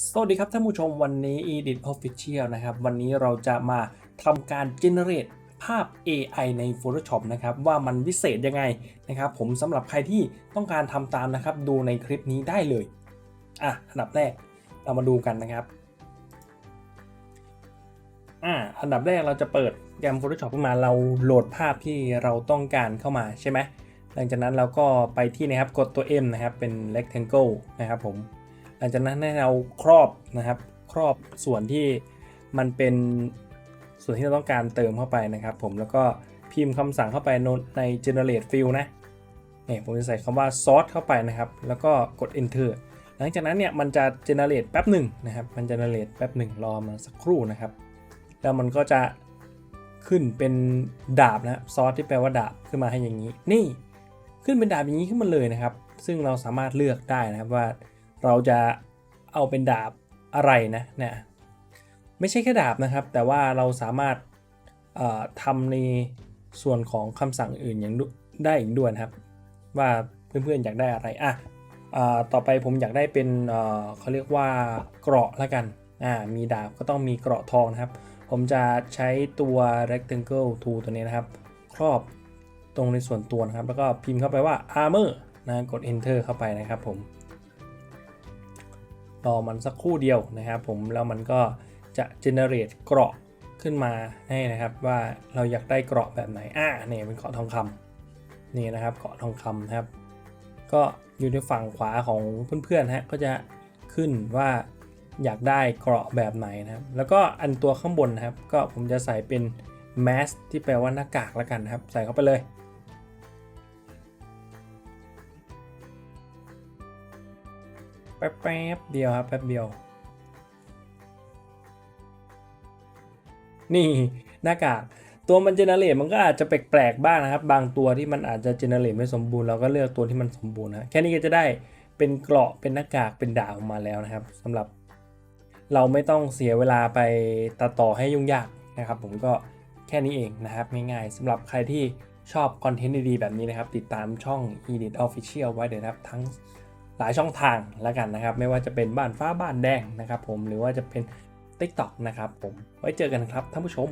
สวัสดีครับท่านผู้ชมวันนี้ Edit Official นะครับ วันนี้เราจะมาทำการ generate ภาพ AI ใน Photoshop นะครับว่ามันวิเศษยังไงนะครับ ผมสำหรับใครที่ต้องการทำตามนะครับ ดูในคลิปนี้ได้เลยอะอันดับแรกเรามาดูกันนะครับอ่าอันดับแรกเราจะเปิดแกรม Photoshop ขึ้นมาเราโหลดภาพที่เราต้องการเข้ามาใช่ไหมหลังจากนั้นเราก็ไปที่นะครับกดตัว M นะครับเป็น rectangle นะครับผม ลังจากนั้นให้เราครอบนะครับ ครอบส่วนที่มันเป็นส่วนที่เราต้องการเติมเข้าไปนะครับ ผมแล้วก็พิมพ์คำสั่งเข้าไปใน generate field นะเนี่ยผมจะใส่คำว่า source เข้าไปนะครับ แล้วก็กด enter หลังจากนั้นเนี่ยมันจะ generate แป๊บหนึ่งนะครับ มัน generate แป๊บหนึ่งรอมาสักครู่นะครับ แล้วมันก็จะขึ้นเป็นดาบนะซอสที่แปลว่าดาบขึ้นมาให้อย่างนี้ นี่ขึ้นเป็นดาบอย่างนี้ขึ้นมาเลยนะครับ ซึ่งเราสามารถเลือกได้นะครับว่า เราจะเอาเป็นดาบอะไรนะเนี่ยไม่ใช่แค่ดาบนะครับ แต่ว่าเราสามารถทำในส่วนของคำสั่งอื่นอย่างได้อีกด้วยนครับ ว่าเพื่อนๆอยากได้อะไรอะอ่าต่อไปผมอยากได้เป็นเขาเรียกว่าเกราะละกันอ่ามีดาบก็ต้องมีเกราะทองนะครับ ผมจะใช้ตัว rectangle tool ตัวนี้นะครับ ครอบตรงในส่วนตัวนะครับ แล้วก็พิมพ์เข้าไปว่า armor นะกด enter เข้าไปนะครับผม รอมันสักครู่เดียวนะครับ ผมแล้วมันก็จะ generate เกราะขึ้นมาให้นะครับว่าเราอยากได้เกราะแบบไหนอ่าเนี่ยเป็นเกราะทองคำนี่นะครับเกราะทองคำนะครับ ก็อยู่ในฝั่งขวาของเพื่อนๆฮะก็จะขึ้นว่าอยากได้เกราะแบบไหนนะครับ แล้วก็อันตัวข้างบนนะครับ ก็ผมจะใส่เป็น mask ที่แปลว่าหน้ากากแล้วกันนะครับ ใส่เข้าไปเลย แป๊บเดียวครับแป๊บเดียว นี่หน้ากากตัวมันเจเนเรตมันก็อาจจะแปลกๆบ้างนะครับ บางตัวที่มันอาจจะเจเนเรตไม่สมบูรณ์เราก็เลือกตัวที่มันสมบูรณ์นะแค่นี้ก็จะได้เป็นเกราะเป็นหน้ากากเป็นดาวออกมาแล้วนะครับสำหรับ เราไม่ต้องเสียเวลาไปตัดต่อให้ยุ่งยากนะครับ ผมก็แค่นี้เองนะครับง่ายๆสำหรับใครที่ชอบคอนเทนต์ดีๆแบบนี้นะครับ ติดตามช่อง Edit Official ไว้เลยนะครับทั้ง หลายช่องทางแล้วกันนะครับ ไม่ว่าจะเป็นบ้านฟ้าบ้านแดงนะครับ ผมหรือว่าจะเป็น TikTok นะครับผมไว้เจอกันครับท่านผู้ชม